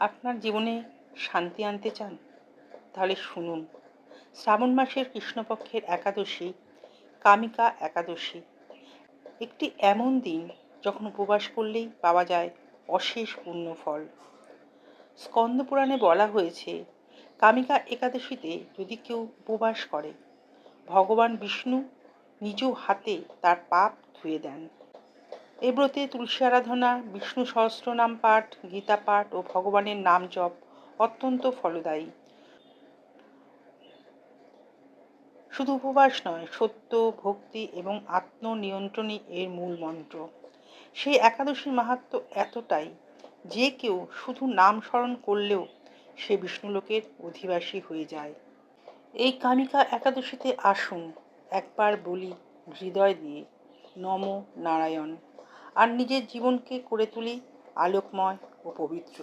আপনার জীবনে শান্তি আনতে চান? তাহলে শুনুন। শ্রাবণ মাসের কৃষ্ণপক্ষের একাদশী, কামিকা একাদশী। একটি এমন দিন যখন উপবাস করলেই পাওয়া যায় অশেষ পূর্ণ ফল স্কন্দ পুরাণে বলা হয়েছে, কামিকা একাদশীতে যদি কেউ উপবাস করে, ভগবান বিষ্ণু নিজ হাতে তার পাপ ধুয়ে দেন। এ ব্রতে তুলসী আরাধনা, বিষ্ণু সহস্রনাম পাঠ, গীতা পাঠ ও ভগবানের নাম জপ অত্যন্ত ফলদায়ী। শুধু উপবাস নয়, সত্য, ভক্তি এবং আত্মনিয়ন্ত্রণই এর মূল মন্ত্র। সেই একাদশীর মাহাত্ম এতটাই যে কেউ শুধু নাম স্মরণ করলেও সে বিষ্ণুলোকের অধিবাসী হয়ে যায়। এই কামিকা একাদশীতে আসুন, একবার বলি হৃদয় দিয়ে, নম নারায়ণ। আর নিজের জীবনকে করে তুলি আলোকময় ও পবিত্র।